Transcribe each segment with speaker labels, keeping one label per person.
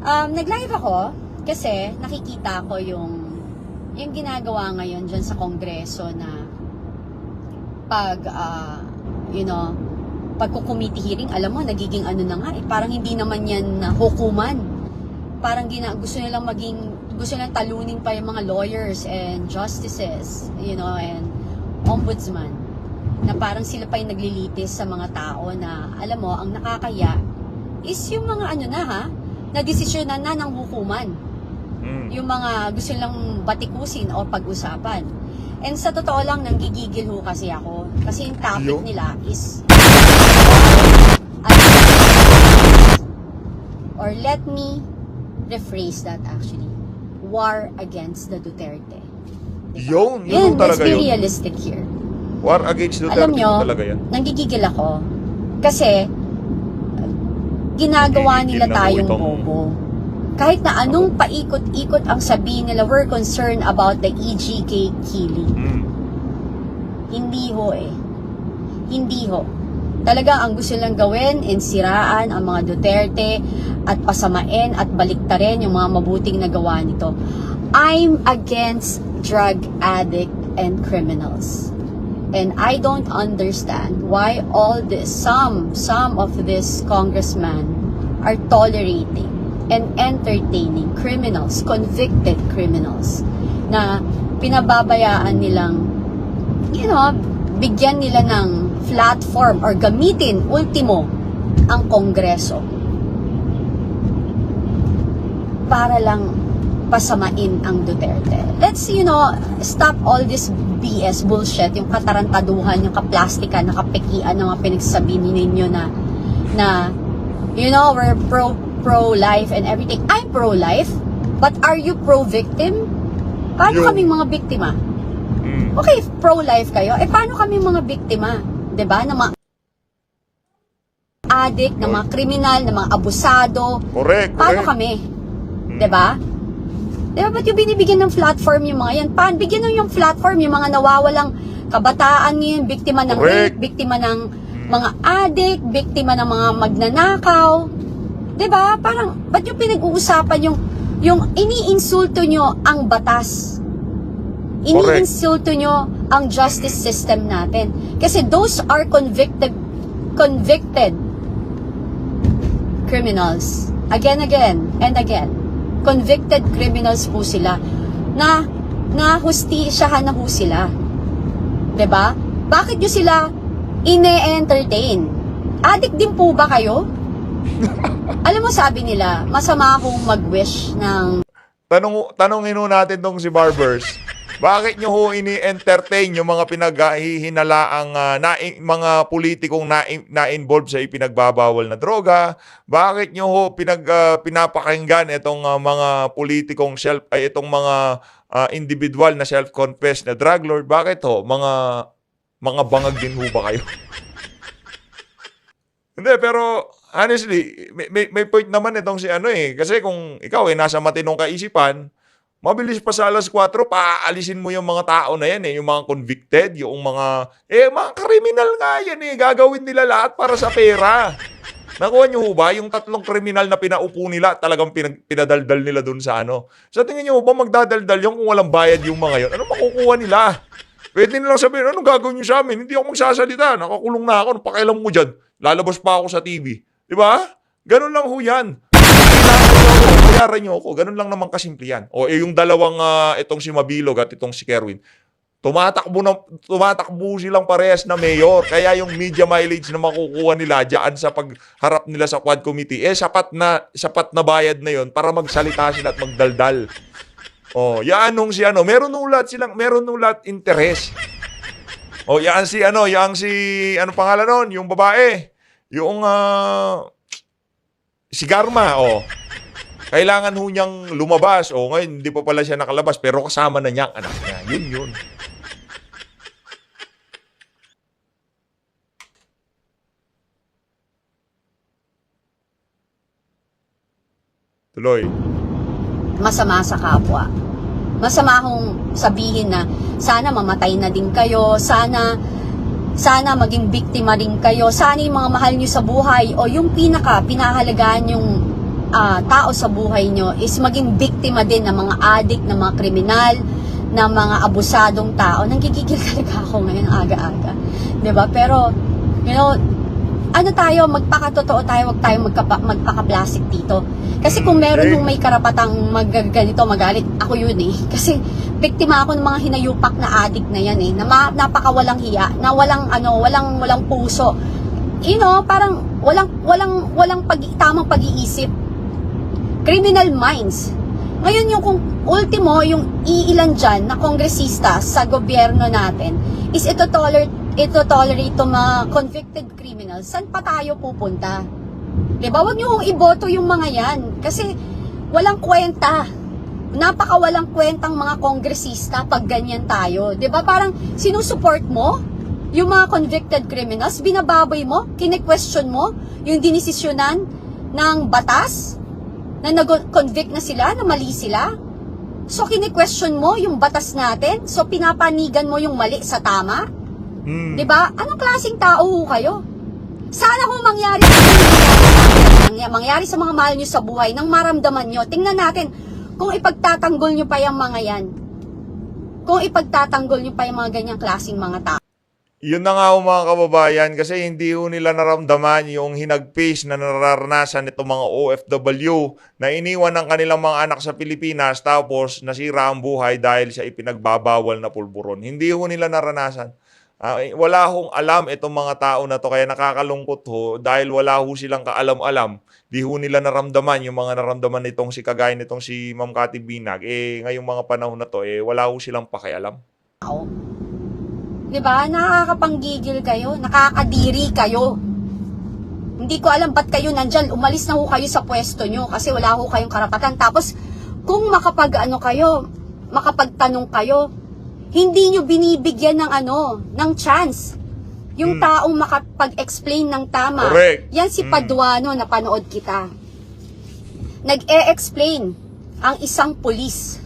Speaker 1: Um, nag-live ako kasi nakikita ko yung yung ginagawa ngayon dyan sa kongreso na pag ah, you know pagkukumiti hearing alam mo nagiging ano na nga eh, parang hindi naman yan na hukuman parang gina, gusto nilang maging gusto nilang talunin pa yung mga lawyers and justices you know and ombudsman na parang sila pa yung naglilitis sa mga tao na alam mo ang nakakaya is yung mga ano na ha na desisyon na ng hukuman
Speaker 2: Mm.
Speaker 1: yung mga gusto nilang batikusin o pag-usapan. And sa totoo lang, nanggigigil ho kasi ako. Kasi yung topic
Speaker 2: Yo.
Speaker 1: nila is or let me rephrase that actually. War against the Duterte. Diba?
Speaker 2: Yun, yun
Speaker 1: Yan, let's
Speaker 2: talaga
Speaker 1: be
Speaker 2: yun.
Speaker 1: realistic here.
Speaker 2: War against Duterte
Speaker 1: Alam nyo,
Speaker 2: talaga yan.
Speaker 1: nanggigigil ako. Kasi, ginagawa nila tayong bobo. Kahit na anong paikot-ikot ang sabihin nila, we're concerned about the EGK killing.
Speaker 2: Mm.
Speaker 1: Hindi ho eh. Hindi ho. Talaga ang gusto lang gawin, insiraan ang mga Duterte at pasamain at baliktarin yung mga mabuting nagawa nito. I'm against drug addict and criminals. And I don't understand why all this, some, some of this congressmen are tolerating and entertaining criminals, convicted criminals, na pinababayaan nilang, you know, bigyan nila ng platform or gamitin, ultimo, ang kongreso. Para lang pasamain ang Duterte. Let's, you know, stop all this BS bullshit, yung katarantaduhan, yung kaplastikan, nakapekian na mga pinagsasabi ninyo na, na, you know, we're pro, pro-life and everything. I'm pro-life, but are you pro-victim? Paano
Speaker 2: Yung-
Speaker 1: kaming mga biktima?
Speaker 2: Mm.
Speaker 1: Okay, if pro-life kayo, eh paano kami mga biktima? ba? Na mga addict, na mga kriminal, na mga abusado.
Speaker 2: Correct,
Speaker 1: Paano
Speaker 2: correct.
Speaker 1: kami?
Speaker 2: Mm.
Speaker 1: 'Di ba? 'Di ba ba't yung binibigyan ng platform yung mga yan? Paano bigyan nyo yung platform yung mga nawawalang kabataan ngayon, biktima ng rape, biktima ng mga addict, biktima ng mga magnanakaw. ba? Parang ba't yung pinag-uusapan yung yung iniinsulto nyo ang batas? Iniinsulto nyo ang justice system natin. Kasi those are convicted convicted criminals. Again, again, and again. Convicted criminals po sila na na hustisyahan na po sila. 'Di ba? Bakit nyo sila ine-entertain? Addict din po ba kayo? Alam mo sabi nila, masama akong mag-wish ng
Speaker 2: Tanong, tanongin ho natin tong si Barbers. Bakit nyo ho ini-entertain yung mga pinaghihinalaang ah, na, mga politikong na, na-involve sa ipinagbabawal na droga? Bakit nyo ho pinag, ah, pinapakinggan itong ah, mga politikong self, ay itong mga ah, individual na self-confessed na drug lord? Bakit ho? Mga, mga bangag din ho ba kayo? Hindi, pero honestly, may, may, may point naman itong si ano eh. Kasi kung ikaw eh, nasa matinong kaisipan, mabilis pa sa alas 4, paaalisin mo yung mga tao na yan eh. Yung mga convicted, yung mga, eh, mga kriminal nga yan eh. Gagawin nila lahat para sa pera. Nakuha niyo ba? Yung tatlong kriminal na pinaupo nila, talagang pinag, pinadaldal nila dun sa ano. Sa tingin niyo ba magdadaldal yung kung walang bayad yung mga yon? Ano makukuha nila? Pwede nilang sabihin, anong gagawin niyo sa amin? Hindi ako magsasalita. Nakakulong na ako. Ano pakialam mo dyan? Lalabas pa ako sa TV. Di ba? Ganun lang ho yan. Bayaran niyo ako. Ganun lang naman kasimple yan. O eh, yung dalawang, ah, itong si Mabilog at itong si Kerwin, tumatakbo, na, tumatakbo silang parehas na mayor. Kaya yung media mileage na makukuha nila dyan sa pagharap nila sa quad committee, eh sapat na, sapat na bayad na yon para magsalita sila at magdaldal. Oh, yan nung si ano, meron nung lahat silang, meron nung lahat interest. Oh, yan si ano, yan si, ano pangalan nun? Yung babae. Yung, ah, si Garma, oh. Kailangan ho niyang lumabas. O ngayon, hindi pa pala siya nakalabas, pero kasama na niya ang anak niya. Yun, yun. Tuloy.
Speaker 1: masama sa kapwa. Masama akong sabihin na sana mamatay na din kayo, sana sana maging biktima rin kayo, sana yung mga mahal nyo sa buhay o yung pinaka pinahalagaan yung ah, tao sa buhay nyo is maging biktima din ng mga addict, ng mga kriminal, ng mga abusadong tao. Nanggigigil talaga ako ngayon aga-aga. ba? Pero, you know, ano tayo, magpakatotoo tayo, wag tayo magkapa, magpaka-plastic dito. Kasi kung meron
Speaker 2: Okay.
Speaker 1: yung may karapatang magganito, magalit, ako yun eh. Kasi biktima ako ng mga hinayupak na addict na yan eh, na ma- napakawalang hiya, na walang ano, walang walang puso. You know, parang walang walang walang pag tamang pag-iisip. Criminal minds. Ngayon yung kung ultimo yung iilan dyan na kongresista sa gobyerno natin is ito tolerate ito tolerate itong mga convicted criminals. Saan pa tayo pupunta? 'Di ba? Huwag kong iboto yung mga 'yan kasi walang kwenta. Napaka walang kwentang mga kongresista pag ganyan tayo. 'Di ba? Parang sinusupport mo yung mga convicted criminals, binababoy mo, kine-question mo yung dinisisyonan ng batas na nag-convict na sila, na mali sila. So, kine-question mo yung batas natin. So, pinapanigan mo yung mali sa tama.
Speaker 2: Hmm.
Speaker 1: 'Di ba? Anong klaseng tao ho kayo? Sana kung mangyari mangyari sa mga mahal nyo sa buhay, nang maramdaman nyo, tingnan natin kung ipagtatanggol nyo pa yung mga yan. Kung ipagtatanggol nyo pa yung mga ganyang klaseng mga tao.
Speaker 2: Yun na nga ho, mga kababayan kasi hindi ho nila naramdaman yung hinagpis na nararanasan itong mga OFW na iniwan ng kanilang mga anak sa Pilipinas tapos nasira ang buhay dahil sa ipinagbabawal na pulburon. Hindi ho nila naranasan. Eh, wala hong alam itong mga tao na to kaya nakakalungkot ho dahil wala ho silang kaalam-alam. Di ho nila naramdaman yung mga naramdaman nitong si kagaya nitong si Ma'am Cathy Binag. Eh ngayong mga panahon na to eh wala ho silang pakialam.
Speaker 1: tao. 'Di ba? Nakakapanggigil kayo, nakakadiri kayo. Hindi ko alam ba't kayo nandyan. Umalis na ho kayo sa pwesto nyo kasi wala ho kayong karapatan. Tapos, kung makapag ano kayo, makapagtanong kayo, hindi nyo binibigyan ng ano, ng chance. Yung
Speaker 2: Hmm.
Speaker 1: taong makapag-explain ng tama.
Speaker 2: Correct.
Speaker 1: Yan si
Speaker 2: Hmm.
Speaker 1: Paduano na panood kita. Nag-e-explain ang isang pulis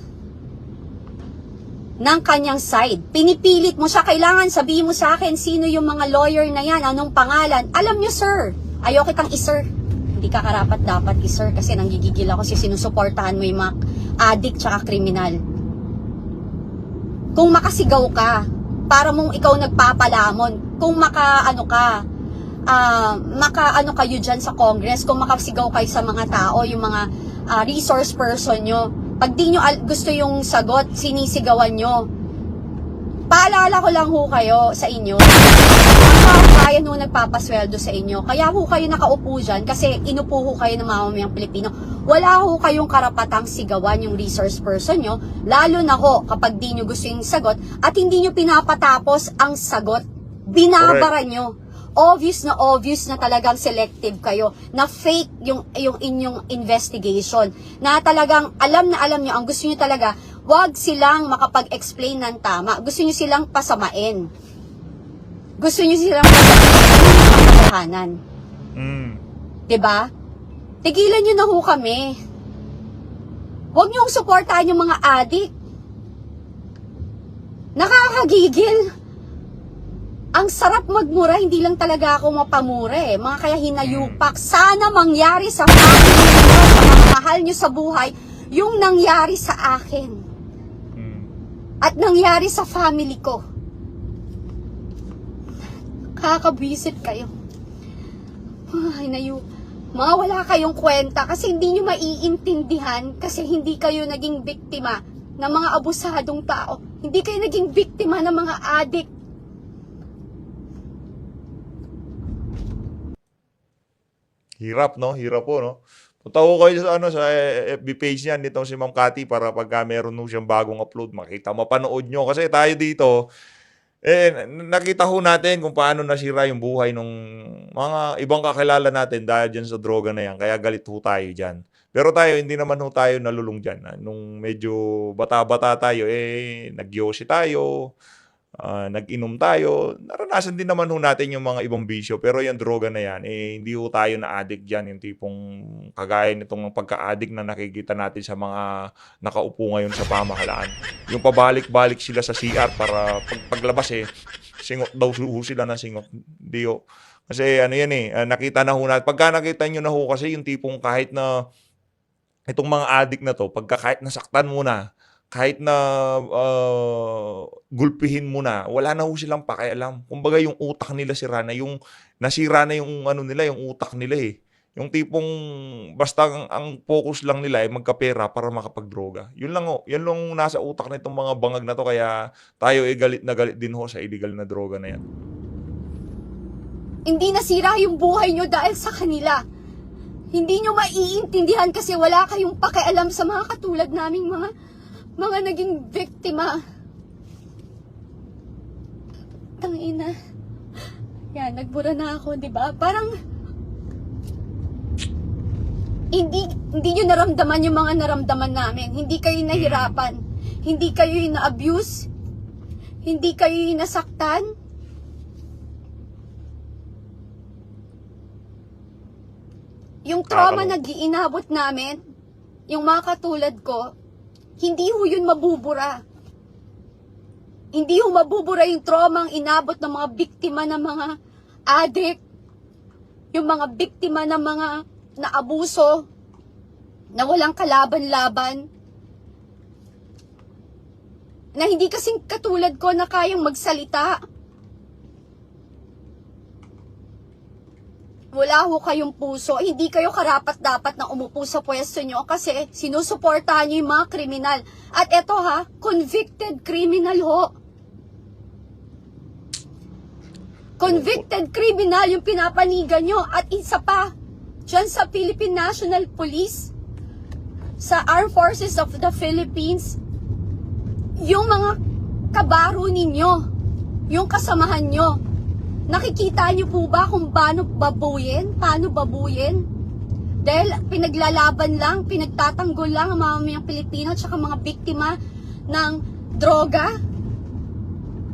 Speaker 1: ng kanyang side. Pinipilit mo siya, kailangan sabihin mo sa akin sino yung mga lawyer na yan, anong pangalan. Alam nyo sir, ayaw kitang isir. Hindi ka karapat dapat isir kasi nanggigigil ako kasi sinusuportahan mo yung mga addict tsaka kriminal. Kung makasigaw ka, para mong ikaw nagpapalamon, kung maka ano ka, ah, maka ano kayo dyan sa Congress, kung makasigaw kayo sa mga tao, yung mga ah, resource person nyo, pag di nyo gusto yung sagot, sinisigawan nyo. Paalala ko lang ho kayo sa inyo, ang kabayan ho nagpapasweldo sa inyo. Kaya ho kayo nakaupo dyan kasi inupo ho kayo ng mamamayang Pilipino. Wala ho kayong karapatang sigawan yung resource person nyo, lalo na ho kapag di nyo gusto yung sagot at hindi nyo pinapatapos ang sagot. Binabara nyo. Obvious na obvious na talagang selective kayo, na fake yung, yung inyong investigation, na talagang alam na alam nyo, ang gusto nyo talaga, wag silang makapag-explain ng tama. Gusto nyo silang pasamain. Gusto nyo silang pasamain ng
Speaker 2: Mm.
Speaker 1: 'Di ba? Tigilan nyo na ho kami. Huwag nyo suportahan yung mga adik. Nakakagigil. Ang sarap magmura, hindi lang talaga ako mapamura eh. Mga kaya hinayupak. Sana mangyari sa family nyo, sa mga mahal nyo sa buhay, yung nangyari sa akin.
Speaker 2: Mm.
Speaker 1: At nangyari sa family ko. Kakabwisit kayo. Ay, nayu. Mga wala kayong kwenta kasi hindi nyo maiintindihan kasi hindi kayo naging biktima ng mga abusadong tao. Hindi kayo naging biktima ng mga adik.
Speaker 2: Hirap, no? Hirap po, no? Punta ko kayo sa, ano, sa FB page niyan nitong si Ma'am Cathy para pagka meron nung siyang bagong upload, makita, mapanood nyo. Kasi tayo dito, eh, nakita ho natin kung paano nasira yung buhay ng mga ibang kakilala natin dahil dyan sa droga na yan. Kaya galit ho tayo dyan. Pero tayo, hindi naman ho tayo nalulung dyan. Nung medyo bata-bata tayo, eh, nagyosi tayo, ah, nag-inom tayo. Naranasan din naman ho natin yung mga ibang bisyo. Pero yung droga na yan, eh, hindi ho tayo na-addict dyan. Yung tipong kagaya nitong pagka-addict na nakikita natin sa mga nakaupo ngayon sa pamahalaan. Yung pabalik-balik sila sa CR para pag, paglabas eh, singot daw sila ng singot. Hindi ho. Kasi ano yan eh, ah, nakita na ho natin. Pagka nakita nyo na ho kasi yung tipong kahit na itong mga addict na to, pagka kahit nasaktan mo na, kahit na ah, gulpihin mo na, wala na ho silang pakialam. Kumbaga yung utak nila sira na, yung nasira na yung ano nila, yung utak nila eh. Yung tipong basta ang, ang focus lang nila ay magkapera para makapagdroga. Yun lang ho, yan lang ang nasa utak nitong mga bangag na to kaya tayo ay galit na galit din ho sa illegal na droga na yan.
Speaker 1: Hindi nasira yung buhay nyo dahil sa kanila. Hindi nyo maiintindihan kasi wala kayong pakialam sa mga katulad naming mga mga naging biktima. Tangina. Yan, nagbura na ako, di ba? Parang hindi hindi nyo naramdaman yung mga naramdaman namin. Hindi kayo nahirapan. Hindi kayo na-abuse. Hindi kayo nasaktan. Yung trauma na giinabot namin, yung mga katulad ko, hindi ho yun mabubura. Hindi ho mabubura yung trauma ang inabot ng mga biktima ng mga addict, yung mga biktima ng mga naabuso, na walang kalaban-laban, na hindi kasing katulad ko na kayang magsalita. Wala ho kayong puso. Hindi kayo karapat dapat na umupo sa pwesto nyo kasi sinusuportahan nyo yung mga kriminal. At eto ha, convicted criminal ho. Convicted criminal yung pinapanigan nyo. At isa pa, dyan sa Philippine National Police, sa Armed Forces of the Philippines, yung mga kabaro ninyo, yung kasamahan nyo, nakikita nyo po ba kung paano babuyin? Paano babuyin? Dahil pinaglalaban lang, pinagtatanggol lang ang mamamayang Pilipino at saka mga biktima ng droga?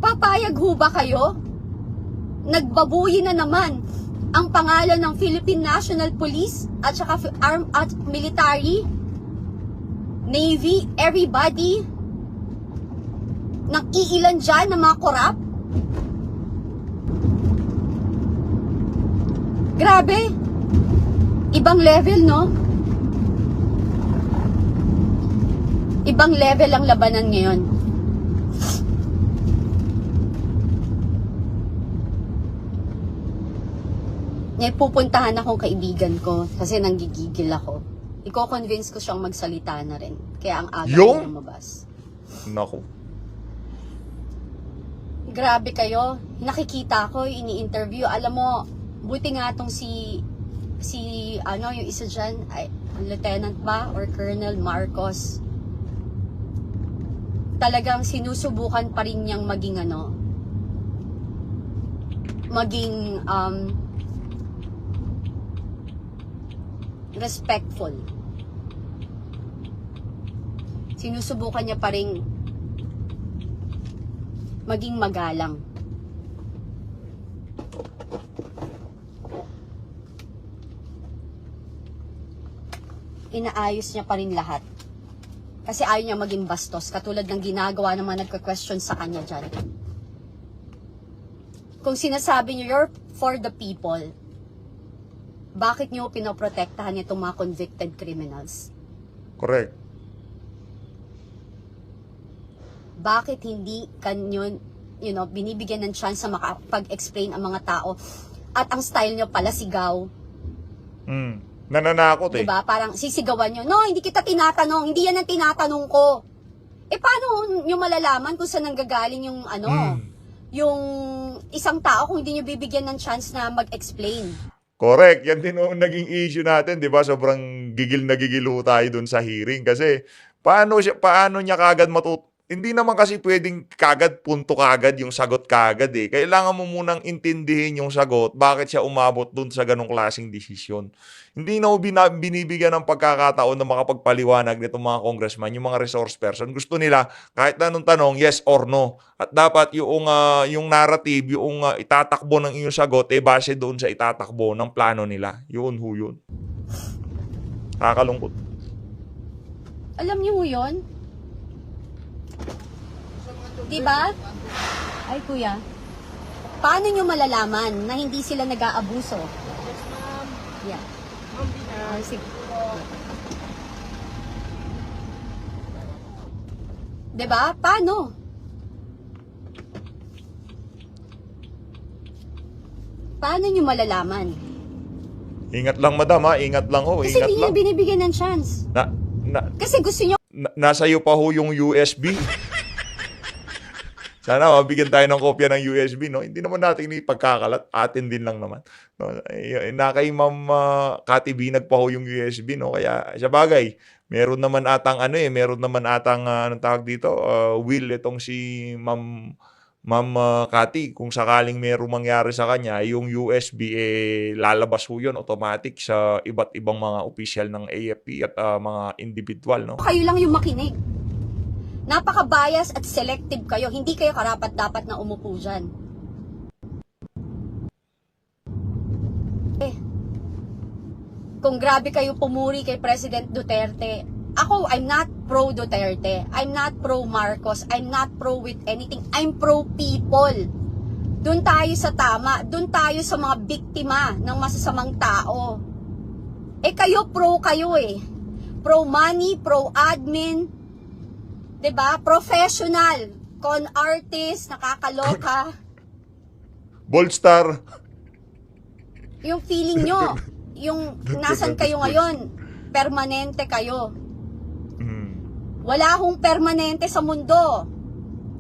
Speaker 1: Papayag ho ba kayo? Nagbabuyi na naman ang pangalan ng Philippine National Police at saka Armed at Military, Navy, everybody, ng iilan dyan na mga korap? Grabe! Ibang level, no? Ibang level ang labanan ngayon. May pupuntahan akong kaibigan ko kasi nanggigigil ako. Iko-convince ko siyang magsalita na rin. Kaya ang aga
Speaker 2: Yung?
Speaker 1: niya lumabas.
Speaker 2: Naku.
Speaker 1: Grabe kayo. Nakikita ko, ini-interview. Alam mo, buti nga tong si si ano yung isa dyan ay lieutenant ba or colonel Marcos? Talagang sinusubukan pa rin niyang maging ano maging um, respectful. Sinusubukan niya pa rin maging magalang inaayos niya pa rin lahat. Kasi ayaw niya maging bastos, katulad ng ginagawa ng mga nagka-question sa kanya dyan. Kung sinasabi niyo, you're for the people, bakit niyo pinoprotektahan itong mga convicted criminals?
Speaker 2: Correct.
Speaker 1: Bakit hindi kanyo, you know, binibigyan ng chance na makapag-explain ang mga tao at ang style niyo pala sigaw,
Speaker 2: Mm. Nananakot eh.
Speaker 1: Diba? Parang sisigawan nyo, no, hindi kita tinatanong, hindi yan ang tinatanong ko. Eh, paano nyo malalaman kung saan nanggagaling yung, ano,
Speaker 2: Mm.
Speaker 1: yung isang tao kung hindi nyo bibigyan ng chance na mag-explain?
Speaker 2: Correct. Yan din ang naging issue natin, 'di ba? Sobrang gigil na gigil ho tayo dun sa hearing kasi paano siya paano niya kagad matut hindi naman kasi pwedeng kagad punto kagad yung sagot kagad eh. Kailangan mo munang intindihin yung sagot, bakit siya umabot dun sa ganong klaseng desisyon. Hindi na binibigyan ng pagkakataon na makapagpaliwanag nitong mga congressman, yung mga resource person. Gusto nila kahit anong tanong, yes or no. At dapat yung ah, yung narrative, yung ah, itatakbo ng iyong sagot eh base doon sa itatakbo ng plano nila. Yun ho yun. Kakalungkot.
Speaker 1: Alam ho yun? Di ba? Ay, kuya. Paano nyo malalaman na hindi sila nag-aabuso?
Speaker 3: Yes, ma'am.
Speaker 1: Yeah.
Speaker 3: Ma'am,
Speaker 1: oh, sige. Di? Diba? Paano? Paano nyo malalaman?
Speaker 2: Ingat lang, madam. Ingat lang, ho.
Speaker 1: Kasi
Speaker 2: Ingat
Speaker 1: hindi nyo
Speaker 2: lang.
Speaker 1: binibigyan ng chance.
Speaker 2: Na, na,
Speaker 1: Kasi gusto nyo
Speaker 2: na- nasa iyo pa ho yung USB. Sana mabigyan tayo ng kopya ng USB, no? Hindi naman natin ipagkakalat. Atin din lang naman. No? Na kay Ma'am uh, Cathy Binag pa yung USB, no? Kaya sa bagay, meron naman atang ano eh, meron naman atang uh, anong tawag dito, uh, will itong si Ma'am Ma'am uh, Cathy, kung sakaling merong mangyari sa kanya, yung USB eh lalabas ho yun automatic sa iba't ibang mga opisyal ng AFP at uh, mga individual, no?
Speaker 1: kayo lang yung makinig. Napaka-bias at selective kayo. Hindi kayo karapat dapat na umupo dyan. Eh, kung grabe kayo pumuri kay President Duterte, ako, I'm not pro Duterte. I'm not pro Marcos. I'm not pro with anything. I'm pro people. Doon tayo sa tama. Doon tayo sa mga biktima ng masasamang tao. Eh kayo pro kayo eh. Pro money, pro admin, 'di ba? Professional, con artist, nakakaloka.
Speaker 2: Bold Star.
Speaker 1: Yung feeling nyo, yung nasan kayo ngayon, permanente kayo. Wala hong permanente sa mundo.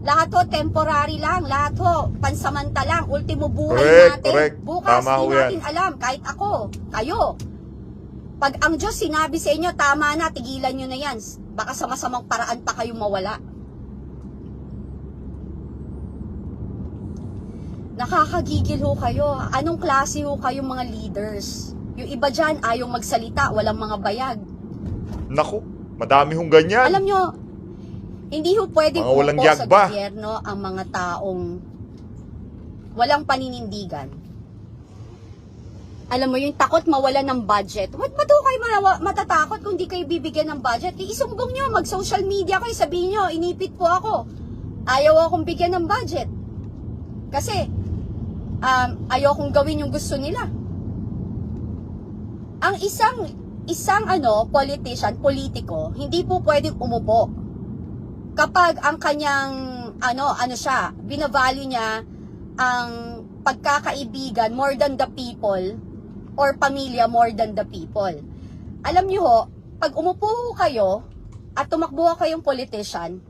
Speaker 1: Lahat ho temporary lang, lahat ho pansamantalang, ultimo buhay
Speaker 2: Correct,
Speaker 1: natin.
Speaker 2: correct.
Speaker 1: Bukas
Speaker 2: Tama
Speaker 1: hindi
Speaker 2: yan.
Speaker 1: natin alam, kahit ako, kayo. Pag ang Diyos sinabi sa inyo, tama na, tigilan nyo na yan. Baka sa masamang paraan pa kayo mawala. Nakakagigil ho kayo. Anong klase ho kayong mga leaders? Yung iba dyan, ayaw magsalita, walang mga bayag.
Speaker 2: Naku, madami hong ganyan.
Speaker 1: Alam nyo, hindi ho pwedeng
Speaker 2: Mga walang
Speaker 1: sa
Speaker 2: yagba.
Speaker 1: gobyerno ang mga taong walang paninindigan. Alam mo yung takot mawala ng budget. What ba kayo matatakot kung di kayo bibigyan ng budget? Isumbong nyo, mag-social media kayo, sabihin nyo, inipit po ako. Ayaw akong bigyan ng budget. Kasi, um, ayaw kong gawin yung gusto nila. Ang isang, isang ano, politician, politiko, hindi po pwedeng umupo kapag ang kanyang ano ano siya binavalue niya ang pagkakaibigan more than the people or pamilya more than the people. Alam niyo ho, pag umupo kayo at tumakbo kayong politician,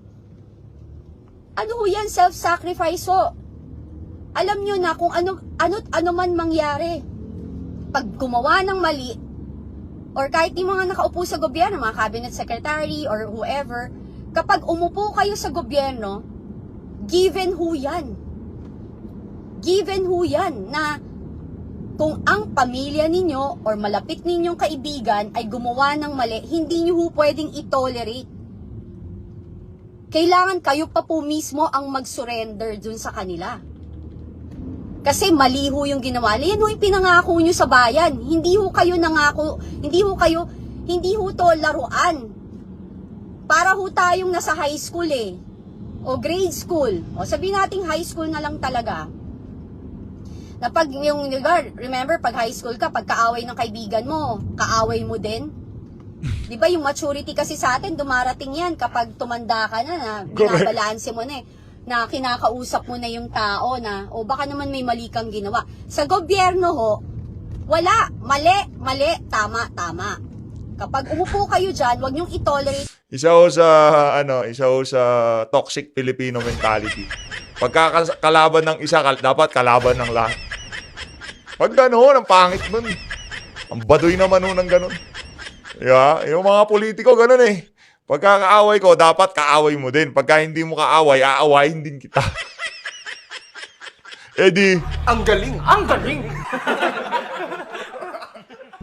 Speaker 1: ano ho yan, self-sacrifice ho. Alam niyo na kung ano, ano, ano man mangyari. Pag gumawa ng mali, or kahit yung mga nakaupo sa gobyerno, mga cabinet secretary or whoever, kapag umupo kayo sa gobyerno, given who yan. Given who yan na kung ang pamilya ninyo or malapit ninyong kaibigan ay gumawa ng mali, hindi nyo ho pwedeng i-tolerate. Kailangan kayo pa po mismo ang mag-surrender dun sa kanila. Kasi mali ho yung ginawa. Yan ho yung pinangako nyo sa bayan. Hindi ho kayo nangako, hindi ho kayo, hindi ho to laruan. Para ho tayong nasa high school eh. O grade school. O sabihin nating high school na lang talaga. Na pag yung, remember, pag high school ka, pag kaaway ng kaibigan mo, kaaway mo din. Di ba yung maturity kasi sa atin, dumarating yan kapag tumanda ka na, na binabalanse mo na eh na kinakausap mo na yung tao na o baka naman may mali kang ginawa. Sa gobyerno ho, wala, mali, mali, tama, tama. Kapag umupo kayo dyan, wag niyong itolerate
Speaker 2: Isa ho sa, ano, isa ho sa toxic Filipino mentality. Pagka kalaban ng isa, dapat kalaban ng lahat. Pag gano'n, ang pangit nun. Ang baduy naman ho ng gano'n. Yeah, yung mga politiko, gano'n eh. Pagka kaaway ko, dapat kaaway mo din. Pagka hindi mo kaaway, aawayin din kita. di,
Speaker 3: Ang galing! Ang galing!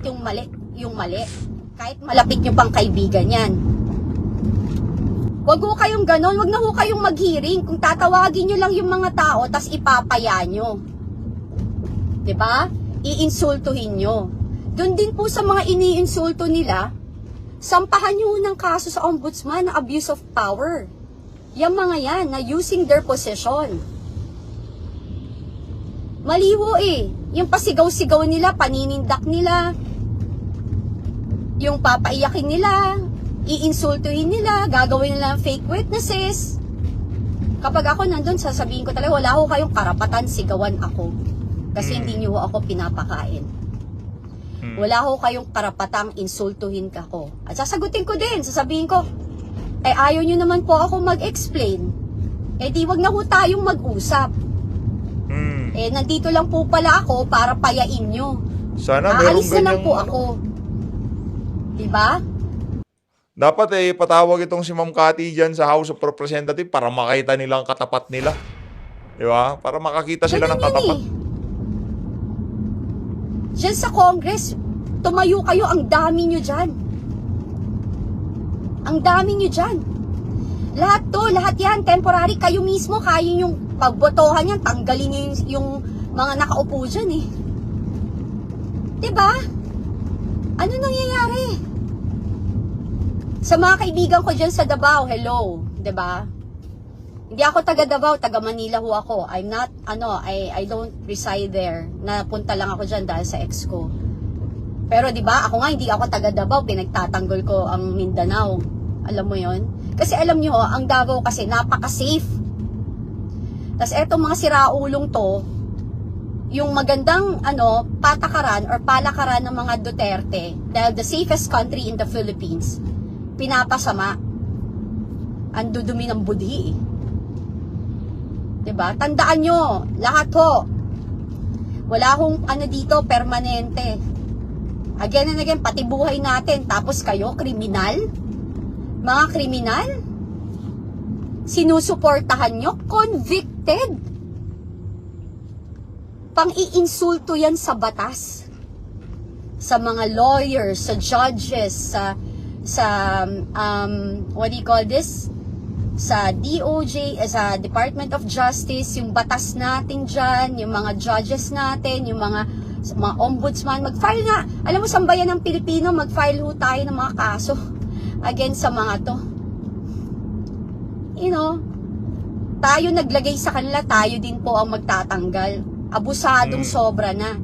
Speaker 1: yung mali, yung mali. Kahit malapit nyo pang kaibigan yan. Wag ho kayong ganon, wag na ho kayong maghiring. Kung tatawagin nyo lang yung mga tao, tas ipapaya nyo. 'Di ba? Iinsultuhin nyo. Doon din po sa mga iniinsulto nila, sampahan nyo ng kaso sa ombudsman na abuse of power. Yung mga yan, na using their position. Maliwo eh. Yung pasigaw-sigaw nila, paninindak nila, yung papaiyakin nila, iinsultuhin nila, gagawin nila ng fake witnesses. Kapag ako nandun, sasabihin ko talaga, wala ho kayong karapatan sigawan ako. Kasi
Speaker 2: Mm.
Speaker 1: hindi niyo ako pinapakain.
Speaker 2: Mm.
Speaker 1: Wala ho kayong karapatang insultuhin ka ko. At sasagutin ko din, sasabihin ko, eh ayaw nyo naman po ako mag-explain. Eh di wag na ho tayong mag-usap.
Speaker 2: Mm.
Speaker 1: Eh nandito lang po pala ako para payain nyo.
Speaker 2: Sana
Speaker 1: Aalis na lang po ako. Diba?
Speaker 2: Dapat eh, patawag itong si Ma'am Cathy dyan sa House of Representatives para makita nila ang katapat nila. Di ba? Para makakita sila ng
Speaker 1: Ganun yun
Speaker 2: katapat.
Speaker 1: eh. Diyan sa Congress, tumayo kayo, ang dami nyo dyan. Ang dami nyo dyan. Lahat to, lahat yan, temporary, kayo mismo, kaya yung pagbotohan yan, tanggalin nyo yung, yung mga nakaupo dyan eh. Diba? Ano nangyayari? Sa mga kaibigan ko dyan sa Davao, hello, ba? Hindi ako taga Davao, taga Manila ho ako. I'm not, ano, I, I don't reside there. Napunta lang ako dyan dahil sa ex ko. Pero di ba ako nga hindi ako taga Davao, pinagtatanggol ko ang Mindanao. Alam mo yon? Kasi alam nyo, ang Davao kasi napaka-safe. Tapos etong mga siraulong to, yung magandang ano, patakaran or palakaran ng mga Duterte, dahil the safest country in the Philippines, pinapasama. Ang dudumi ng budhi eh. 'Di ba? Tandaan nyo, lahat ho. Wala hong ano dito permanente. Again and again, pati buhay natin. Tapos kayo, kriminal? Mga kriminal? Sinusuportahan nyo? Convicted? Pang-iinsulto yan sa batas. Sa mga lawyers, sa judges, sa sa um, what do you call this? sa DOJ, eh, sa Department of Justice, yung batas natin dyan, yung mga judges natin, yung mga mga ombudsman, mag-file nga. Alam mo, sambayan ng Pilipino, mag-file ho tayo ng mga kaso against sa mga to. You know, tayo naglagay sa kanila, tayo din po ang magtatanggal. Abusadong
Speaker 2: Mm.
Speaker 1: sobra na.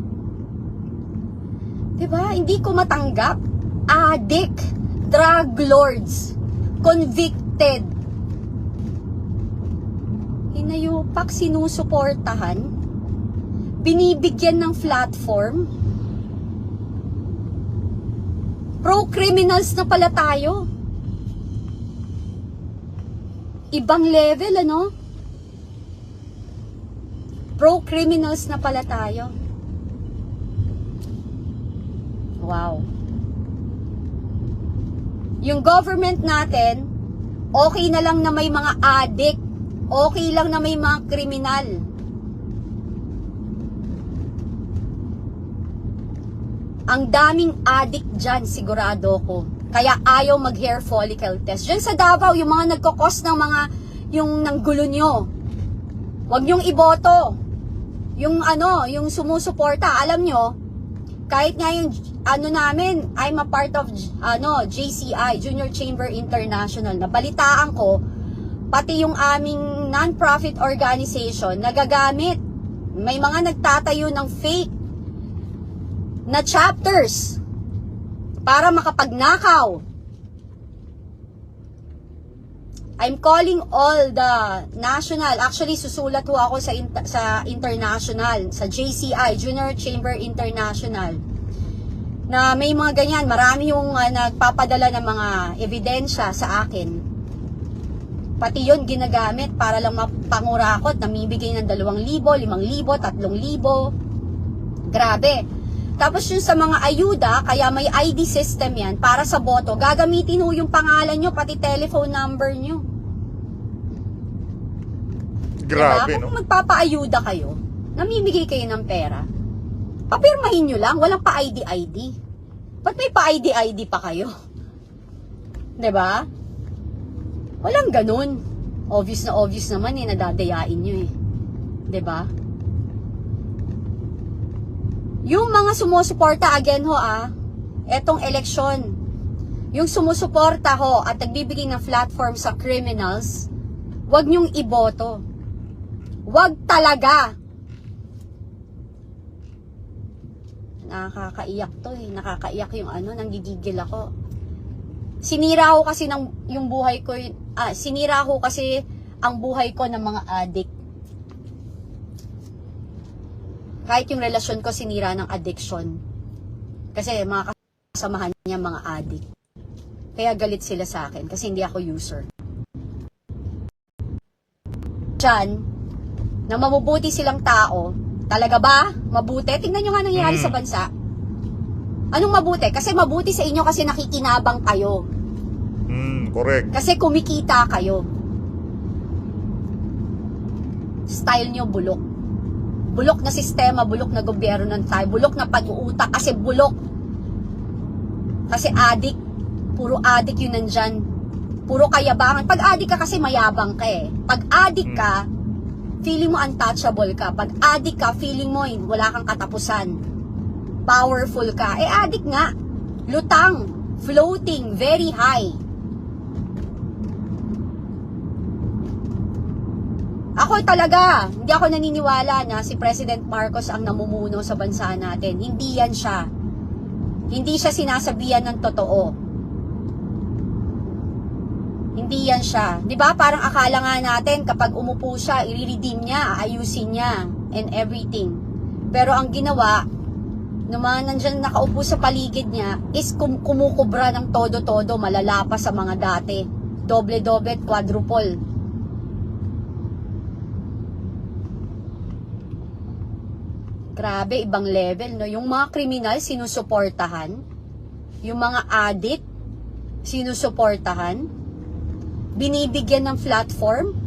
Speaker 1: 'Di ba? Hindi ko matanggap. Addict, drug lords, convicted, hinayupak, sinusuportahan, binibigyan ng platform. Pro-criminals na pala tayo. Ibang level, ano? Pro-criminals na pala tayo. Wow. Yung government natin, okay na lang na may mga addict okay lang na may mga kriminal. Ang daming addict dyan, sigurado ko. Kaya ayaw mag-hair follicle test. Dyan sa Davao, yung mga nagkakos ng mga, yung nanggulo nyo. Huwag nyong iboto. Yung ano, yung sumusuporta, alam nyo, kahit nga yung ano namin, I'm a part of ano, JCI, Junior Chamber International. Nabalitaan ko, pati yung aming non-profit organization nagagamit. May mga nagtatayo ng fake na chapters para makapagnakaw. I'm calling all the national, actually susulat ho ako sa inter- sa international, sa JCI, Junior Chamber International na may mga ganyan, marami yung uh, nagpapadala ng mga ebidensya sa akin Pati yon ginagamit para lang mapangurakot, namibigay ng 2,000, 5,000, 3,000. Grabe. Tapos yung sa mga ayuda, kaya may ID system yan para sa boto, gagamitin ho yung pangalan nyo, pati telephone number nyo.
Speaker 2: Grabe,
Speaker 1: diba?
Speaker 2: no?
Speaker 1: Kung magpapaayuda kayo, namimigay kayo ng pera, papirmahin nyo lang, walang pa-ID-ID. Ba't may pa-ID-ID pa kayo? ba? Walang ganun. Obvious na obvious naman eh, nadadayain nyo eh. ba? Yung mga sumusuporta again ho ah, etong eleksyon, yung sumusuporta ho at nagbibigay ng platform sa criminals, wag nyong iboto. Wag talaga. Nakakaiyak to eh. Nakakaiyak yung ano, nanggigigil ako. Sinira ko kasi ng yung buhay ko, ah, sinira ko kasi ang buhay ko ng mga addict. Kahit yung relasyon ko sinira ng addiction. Kasi mga kasamahan niya mga addict. Kaya galit sila sa akin kasi hindi ako user. Diyan, na mabubuti silang tao, talaga ba? Mabuti? Tingnan nyo nga nangyayari
Speaker 2: Mm.
Speaker 1: sa bansa. Anong mabuti? Kasi mabuti sa inyo kasi nakikinabang kayo.
Speaker 2: Hmm, correct.
Speaker 1: Kasi kumikita kayo. Style nyo bulok. Bulok na sistema, bulok na gobyerno ng tayo, bulok na pag-uutak kasi bulok. Kasi adik, puro adik yun nandyan. Puro kayabangan. Pag adik ka kasi mayabang ka eh. Pag adik ka, feeling mo untouchable ka. Pag adik ka, feeling mo eh, wala kang katapusan. Powerful ka. Eh adik nga. Lutang. Floating. Very high. Ako talaga, hindi ako naniniwala na si President Marcos ang namumuno sa bansa natin. Hindi yan siya. Hindi siya sinasabihan ng totoo. Hindi yan siya. 'Di ba? Parang akala nga natin kapag umupo siya, i-redeem niya, aayusin niya and everything. Pero ang ginawa ng mga nandyan nakaupo sa paligid niya is kum- kumukubra ng todo-todo, malala pa sa mga dati. Doble-doble, quadruple. Grabe, ibang level, no? Yung mga kriminal, sinusuportahan. Yung mga addict, sinusuportahan. Binibigyan ng platform.